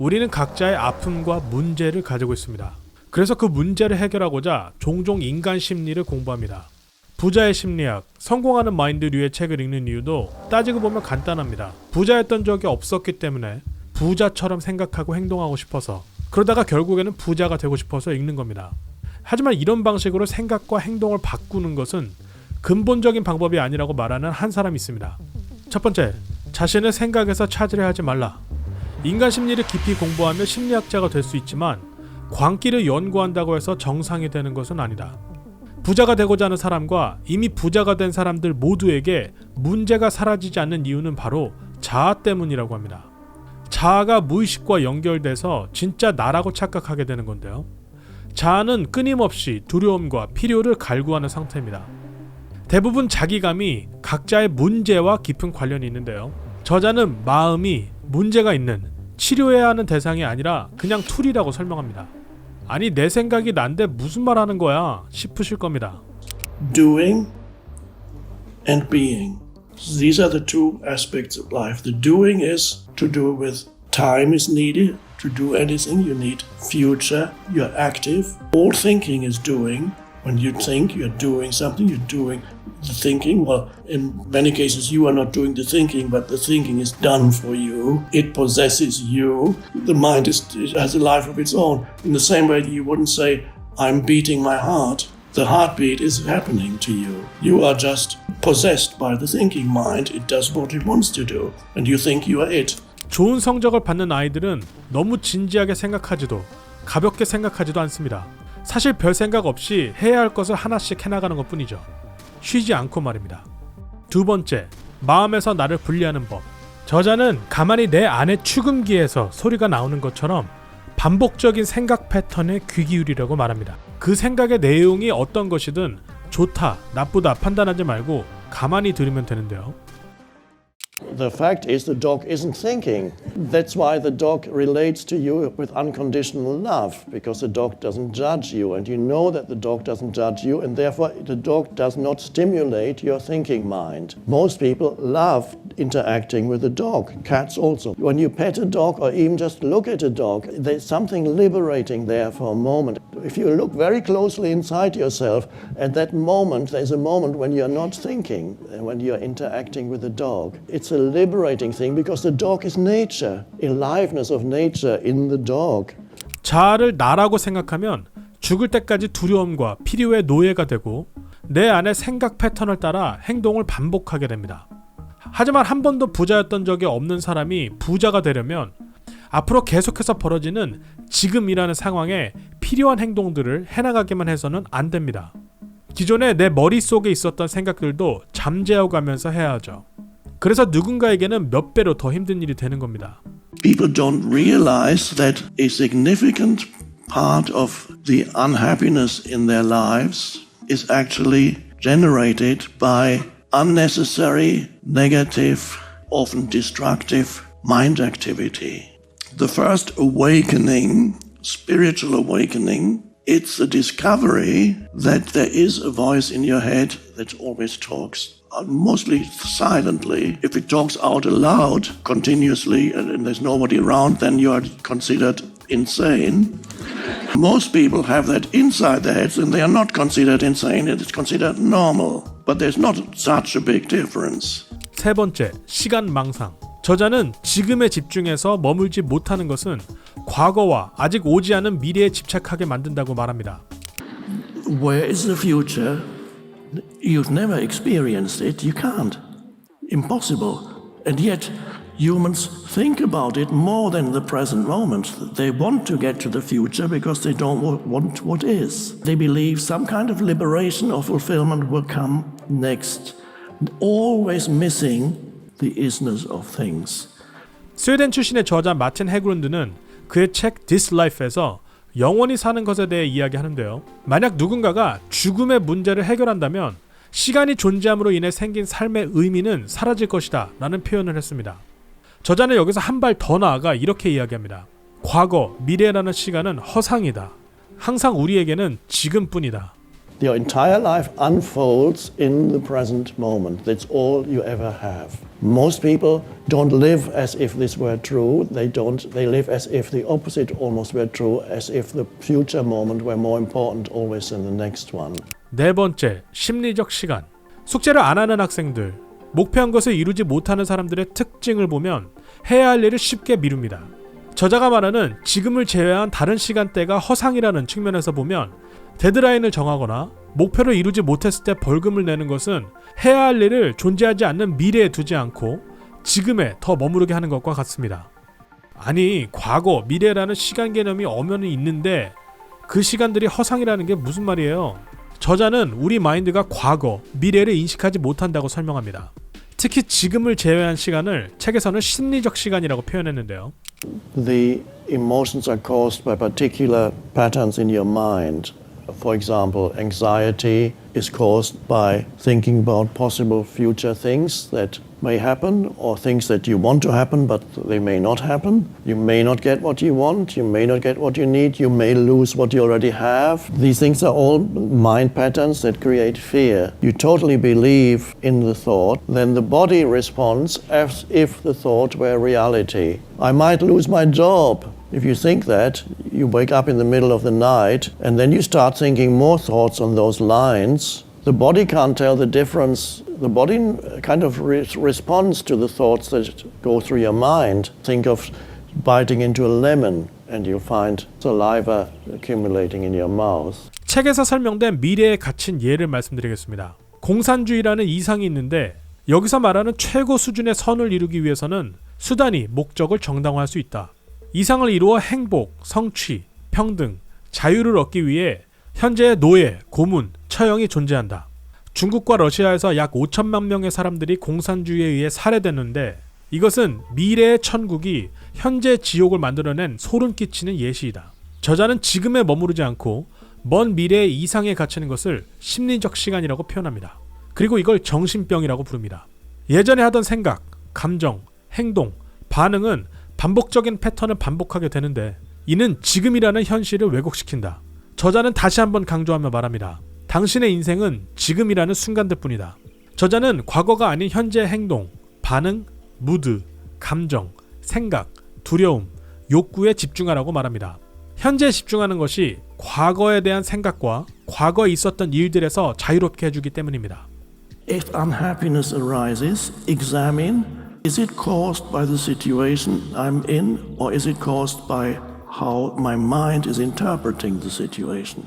우리는 각자의 아픔과 문제를 가지고 있습니다. 그래서 그 문제를 해결하고자 종종 인간 심리를 공부합니다. 부자의 심리학, 성공하는 마인드류의 책을 읽는 이유도 따지고 보면 간단합니다. 부자였던 적이 없었기 때문에 부자처럼 생각하고 행동하고 싶어서 그러다가 결국에는 부자가 되고 싶어서 읽는 겁니다. 하지만 이런 방식으로 생각과 행동을 바꾸는 것은 근본적인 방법이 아니라고 말하는 한 사람이 있습니다. 첫 번째, 자신을 생각에서 차지를 하지 말라. 인간 심리를 깊이 공부하며 심리학자가 될 수 있지만 광기를 연구한다고 해서 정상이 되는 것은 아니다. 부자가 되고자 하는 사람과 이미 부자가 된 사람들 모두에게 문제가 사라지지 않는 이유는 바로 자아 때문이라고 합니다. 자아가 무의식과 연결돼서 진짜 나라고 착각하게 되는 건데요. 자아는 끊임없이 두려움과 필요를 갈구하는 상태입니다. 대부분 자기감이 각자의 문제와 깊은 관련이 있는데요. 저자는 마음이 문제가 있는 치료해야 하는 대상이 아니라 그냥 툴이라고 설명합니다. 아니 내 생각이 난데 무슨 말 하는 거야 싶으실 겁니다. doing and being. These are the two aspects of life. The doing is to do with time is needed to do anything you need. Future, you're active. All thinking is doing. When you think you're doing something, you're doing the thinking. Well, in many cases, you are not doing the thinking, but the thinking is done for you. It possesses you. The mind is, it has a life of its own. In the same way that you wouldn't say, I'm beating my heart. The heartbeat is happening to you. You are just possessed by the thinking mind. It does what it wants to do, and you think you are it. 좋은 성적을 받는 아이들은 너무 진지하게 생각하지도 가볍게 생각하지도 않습니다. 사실 별 생각 없이 해야 할 것을 하나씩 해나가는 것 뿐이죠. 쉬지 않고 말입니다. 두 번째, 마음에서 나를 분리하는 법. 저자는 가만히 내 안의 축음기에서 소리가 나오는 것처럼 반복적인 생각 패턴에 귀 기울이라고 말합니다. 그 생각의 내용이 어떤 것이든 좋다, 나쁘다 판단하지 말고 가만히 들으면 되는데요. The fact is, the dog isn't thinking. That's why the dog relates to you with unconditional love, because the dog doesn't judge you, and you know that the dog doesn't judge you, and therefore the dog does not stimulate your thinking mind. Most people love interacting with a dog, cats also. When you pet a dog or even just look at a dog, there's something liberating there for a moment. If you look very closely inside yourself, at that moment, there's a moment when you're not thinking, when you're interacting with a dog. It's a liberating thing because the dog is nature, aliveness of nature in the dog. 자아를 나라고 생각하면 죽을 때까지 두려움과 필요의 노예가 되고 내 안의 생각 패턴을 따라 행동을 반복하게 됩니다. 하지만 한 번도 부자였던 적이 없는 사람이 부자가 되려면 앞으로 계속해서 벌어지는 지금이라는 상황에 필요한 행동들을 해나가기만 해서는 안 됩니다. 기존에 내 머릿속에 있었던 생각들도 잠재워 가면서 해야 하죠. 그래서 누군가에게는 몇 배로 더 힘든 일이 되는 겁니다. People don't realize that a significant part of the unhappiness in their lives is actually generated by unnecessary, negative, often destructive mind activity. The first awakening, spiritual awakening, it's a discovery that there is a voice in your head that always talks uh, mostly silently. If it talks out aloud continuously and, and there's nobody around, then you are considered insane. Most people have that inside their heads and they are not considered insane, it is considered normal. But there's not such a big difference. 세 번째, 시간 망상. 저자는 지금에 집중해서 머물지 못하는 것은 과거와 아직 오지 않은 미래에 집착하게 만든다고 말합니다. Where is the future? You've never experienced it, you can't. Impossible. And yet, humans think about it more than the present moment. They want to get to the future because they don't wa- want what is. They believe some kind of liberation or fulfillment will come next, always missing the isness of things. 스웨덴 출신의 저자 마틴 해그룬드는 그의 책 This Life에서 영원히 사는 것에 대해 이야기하는데요. 만약 누군가가 죽음의 문제를 해결한다면 시간이 존재함으로 인해 생긴 삶의 의미는 사라질 것이다 라는 표현을 했습니다. 저자는 여기서 한 발 더 나아가 이렇게 이야기합니다. 과거, 미래라는 시간은 허상이다. 항상 우리에게는 지금뿐이다. Your entire life unfolds in the present moment. That's all you ever have. Most people don't live as if this were true. They don't. They live as if the opposite almost were true, as if the future moment were more important always than the next one. 네 번째, 심리적 시간. 숙제를 안 하는 학생들, 목표한 것을 이루지 못하는 사람들의 특징을 보면 해야 할 일을 쉽게 미룹니다. 저자가 말하는 지금을 제외한 다른 시간대가 허상이라는 측면에서 보면 데드라인을 정하거나 목표를 이루지 못했을 때 벌금을 내는 것은 해야 할 일을 존재하지 않는 미래에 두지 않고 지금에 더 머무르게 하는 것과 같습니다. 아니, 과거, 미래라는 시간 개념이 엄연히 있는데 그 시간들이 허상이라는 게 무슨 말이에요? 저자는 우리 마인드가 과거, 미래를 인식하지 못한다고 설명합니다. 특히 지금을 제외한 시간을 책에서는 심리적 시간이라고 표현했는데요. The emotions are caused by particular patterns in your mind. For example, anxiety is caused by thinking about possible future things that may happen or things that you want to happen but they may not happen. You may not get what you want, you may not get what you need, you may lose what you already have. These things are all mind patterns that create fear. You totally believe in the thought, then the body responds as if the thought were reality. I might lose my job. If you think that, you wake up in the middle of the night and then you start thinking more thoughts on those lines. The body can't tell the difference. The body kind of re- responds to the thoughts that go through your mind. Think of biting into a lemon and you find saliva accumulating in your mouth. 책에서 설명된 미래에 갇힌 예를 말씀드리겠습니다. 공산주의라는 이상이 있는데 여기서 말하는 최고 수준의 선을 이루기 위해서는 수단이 목적을 정당화할 수 있다. 이상을 이루어 행복, 성취, 평등, 자유를 얻기 위해 현재의 노예, 고문, 처형이 존재한다. 중국과 러시아에서 약 5천만 명의 사람들이 공산주의에 의해 살해됐는데 이것은 미래의 천국이 현재 지옥을 만들어낸 소름 끼치는 예시이다. 저자는 지금에 머무르지 않고 먼 미래의 이상에 갇히는 것을 심리적 시간이라고 표현합니다. 그리고 이걸 정신병이라고 부릅니다. 예전에 하던 생각, 감정, 행동, 반응은 반복적인 패턴을 반복하게 되는데 이는 지금이라는 현실을 왜곡시킨다. 저자는 다시 한번 강조하며 말합니다. 당신의 인생은 지금이라는 순간들 뿐이다. 저자는 과거가 아닌 현재의 행동, 반응, 무드, 감정, 생각, 두려움, 욕구에 집중하라고 말합니다. 현재에 집중하는 것이 과거에 대한 생각과 과거에 있었던 일들에서 자유롭게 해주기 때문입니다. If unhappiness arises, examine is it caused by the situation I'm in or is it caused by how my mind is interpreting the situation?